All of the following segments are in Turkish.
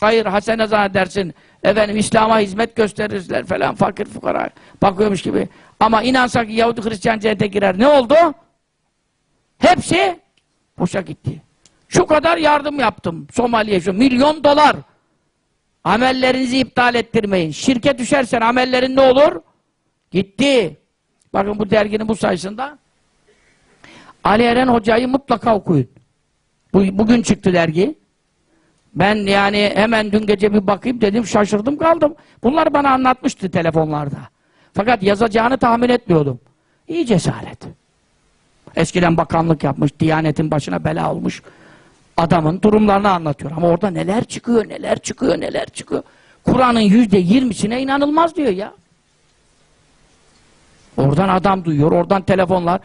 hayır hasene zannedersin. Efendim İslam'a hizmet gösterirler falan fakir fukara bakıyormuş gibi. Ama inansak Yahudi Hristiyan cennete girer. Ne oldu? Hepsi boşa gitti. Şu kadar yardım yaptım Somali'ye şu milyon dolar. Amellerinizi iptal ettirmeyin. Şirke düşersen amellerin ne olur? Gitti. Bakın bu derginin bu sayısında Ali Eren Hoca'yı mutlaka okuyun. Bu, bugün çıktı dergi. Ben yani hemen dün gece bir bakayım dedim şaşırdım kaldım. Bunlar bana anlatmıştı telefonlarda. Fakat yazacağını tahmin etmiyordum. İyi cesaret. Eskiden bakanlık yapmış, Diyanet'in başına bela olmuş adamın durumlarını anlatıyor. Ama orada neler çıkıyor, neler çıkıyor, neler çıkıyor. Kur'an'ın yüzde yirmisine inanılmaz diyor ya. Oradan adam duyuyor, oradan telefonlar.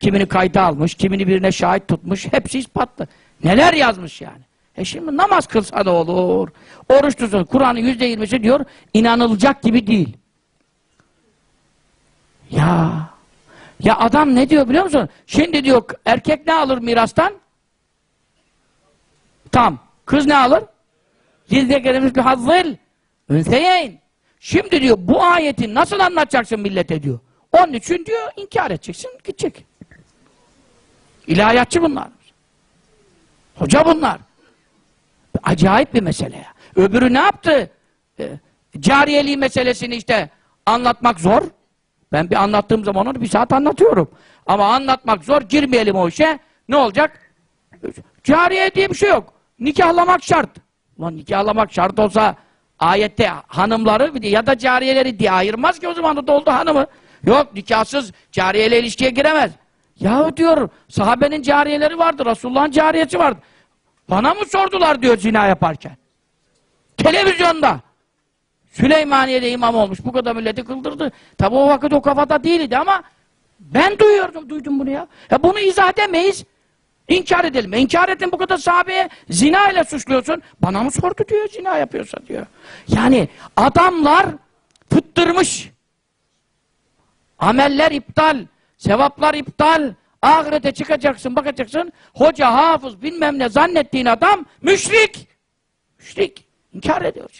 Kimini kayda almış, kimini birine şahit tutmuş. Hepsi ispatlı. Neler yazmış yani. E şimdi namaz kılsa da olur. Oruç tutsun. Kur'an'ın yüzde yirmisi diyor, inanılacak gibi değil. Ya. Ya adam ne diyor biliyor musun? Şimdi diyor erkek ne alır mirastan? Tam. Kız ne alır? Zilde gelimiz bir hazzıl. Ünseyeyn. Şimdi diyor bu ayeti nasıl anlatacaksın millete diyor. Onun için diyor inkar edeceksin gidecek. İlahiyatçı bunlar. Hoca bunlar. Acayip bir mesele ya. Öbürü ne yaptı? Ee, cariyeliği meselesini işte anlatmak zor. Ben bir anlattığım zaman onu bir saat anlatıyorum. Ama anlatmak zor. Girmeyelim o işe. Ne olacak? Cariye diye bir şey yok. Nikahlamak şart. Ulan nikahlamak şart olsa ayette hanımları ya da cariyeleri diye ayırmaz ki o zaman da doldu hanımı. Yok nikahsız cariyeyle ilişkiye giremez. Yahu diyor sahabenin cariyeleri vardı. Resulullah'ın cariyesi vardı. Bana mı sordular diyor zina yaparken. Televizyonda. Süleymaniye'de imam olmuş. Bu kadar milleti kıldırdı. Tabi o vakit o kafada değildi ama ben duyuyordum, duydum bunu ya. Ya bunu izah edemeyiz. İnkar edelim. İnkar ettin bu kadar sahabeye zina ile suçluyorsun. Bana mı sordu diyor zina yapıyorsa diyor. Yani adamlar fıttırmış. Ameller iptal. Sevaplar iptal. Ahirete çıkacaksın bakacaksın. Hoca, hafız bilmem ne zannettiğin adam müşrik. Müşrik. İnkar ediyor.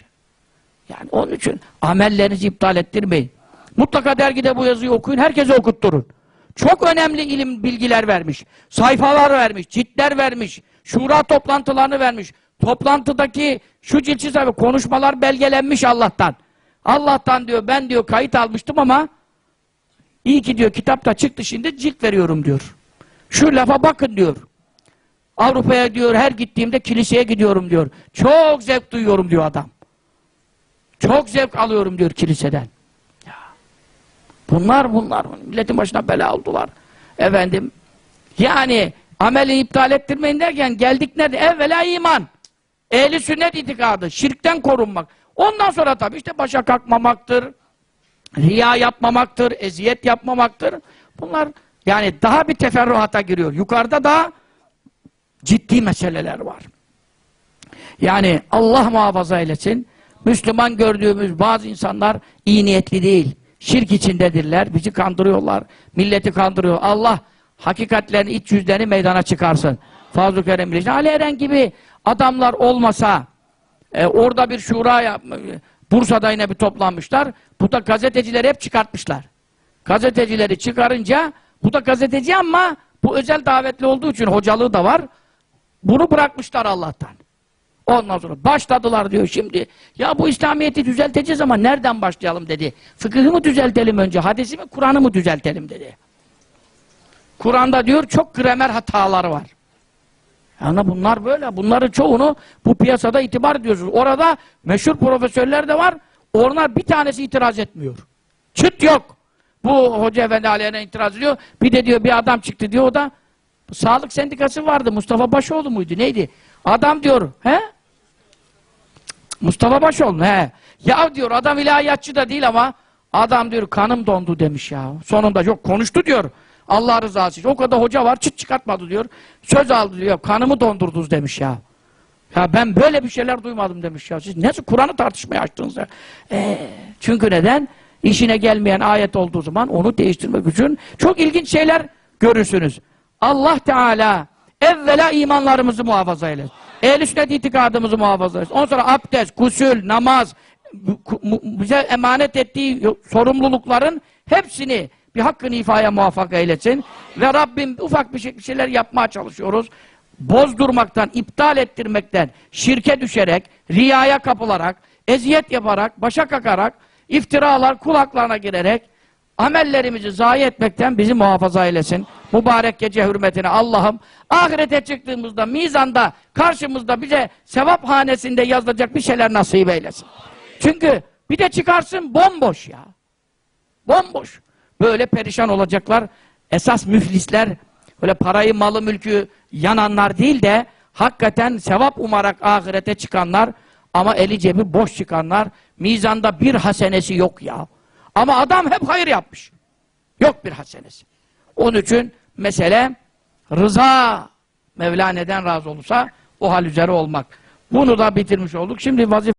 Yani onun için amellerinizi iptal ettirmeyin. Mutlaka dergide bu yazıyı okuyun. Herkese okutturun. Çok önemli ilim bilgiler vermiş. Sayfalar vermiş, ciltler vermiş, şura toplantılarını vermiş. Toplantıdaki şu ciltsiz sayfa konuşmalar belgelenmiş Allah'tan. Allah'tan diyor ben diyor kayıt almıştım ama iyi ki diyor kitapta çıktı şimdi cilt veriyorum diyor. Şu lafa bakın diyor. Avrupa'ya diyor her gittiğimde kiliseye gidiyorum diyor. Çok zevk duyuyorum diyor adam. Çok zevk alıyorum diyor kiliseden. Bunlar bunlar milletin başına bela oldular. Efendim yani ameli iptal ettirmeyin derken geldik nerede? Evvela iman. Ehli sünnet itikadı. Şirkten korunmak. Ondan sonra tabii işte başa kalkmamaktır. Riya yapmamaktır. Eziyet yapmamaktır. Bunlar yani daha bir teferruata giriyor. Yukarıda da ciddi meseleler var. Yani Allah muhafaza eylesin. Müslüman gördüğümüz bazı insanlar iyi niyetli değil. Şirk içindedirler, bizi kandırıyorlar, milleti kandırıyor. Allah hakikatlerini, iç yüzlerini meydana çıkarsın. Fazıl Kerem Bilişin. Ali Eren gibi adamlar olmasa, e, orada bir şura yap, Bursa'da yine bir toplanmışlar. Bu da gazetecileri hep çıkartmışlar. Gazetecileri çıkarınca, bu da gazeteci ama bu özel davetli olduğu için hocalığı da var. Bunu bırakmışlar Allah'tan. Ondan sonra başladılar diyor şimdi. Ya bu İslamiyet'i düzelteceğiz ama nereden başlayalım dedi. Fıkıhı mı düzeltelim önce, hadisi mi, Kur'an'ı mı düzeltelim dedi. Kur'an'da diyor çok gramer hataları var. Yani bunlar böyle. Bunların çoğunu bu piyasada itibar ediyorsunuz. Orada meşhur profesörler de var. Onlar bir tanesi itiraz etmiyor. Çıt yok. Bu Hoca Efendi aleyhine itiraz ediyor. Bir de diyor bir adam çıktı diyor o da Sağlık Sendikası vardı. Mustafa Başoğlu muydu? Neydi? Adam diyor. He? Mustafa Başoğlu he. Ya diyor adam ilahiyatçı da değil ama adam diyor kanım dondu demiş ya. Sonunda yok konuştu diyor. Allah rızası için. O kadar hoca var çıt çıkartmadı diyor. Söz aldı diyor. Kanımı dondurdunuz demiş ya. Ya ben böyle bir şeyler duymadım demiş ya. Siz nasıl Kur'an'ı tartışmaya açtınız ya? Ee, çünkü neden? İşine gelmeyen ayet olduğu zaman onu değiştirmek için çok ilginç şeyler görürsünüz. Allah Teala evvela imanlarımızı muhafaza eylesin. Ehl-i sünnet itikadımızı muhafaza etsin. Ondan sonra abdest, kusül, namaz, bize emanet ettiği sorumlulukların hepsini bir hakkını ifaya muvaffak eylesin. Ve Rabbim ufak şey, bir şeyler yapmaya çalışıyoruz. Bozdurmaktan, iptal ettirmekten, şirke düşerek, riyaya kapılarak, eziyet yaparak, başa kakarak, iftiralar kulaklarına girerek, amellerimizi zayi etmekten bizi muhafaza eylesin. Mübarek gece hürmetine Allah'ım ahirete çıktığımızda mizanda karşımızda bize sevap hanesinde yazılacak bir şeyler nasip eylesin. Çünkü bir de çıkarsın bomboş ya. Bomboş. Böyle perişan olacaklar. Esas müflisler böyle parayı, malı, mülkü yananlar değil de hakikaten sevap umarak ahirete çıkanlar ama eli cebi boş çıkanlar mizanda bir hasenesi yok ya. Ama adam hep hayır yapmış. Yok bir hasenesi. Onun için mesele rıza. Mevla neden razı olursa o hal üzere olmak. Bunu da bitirmiş olduk. Şimdi vazife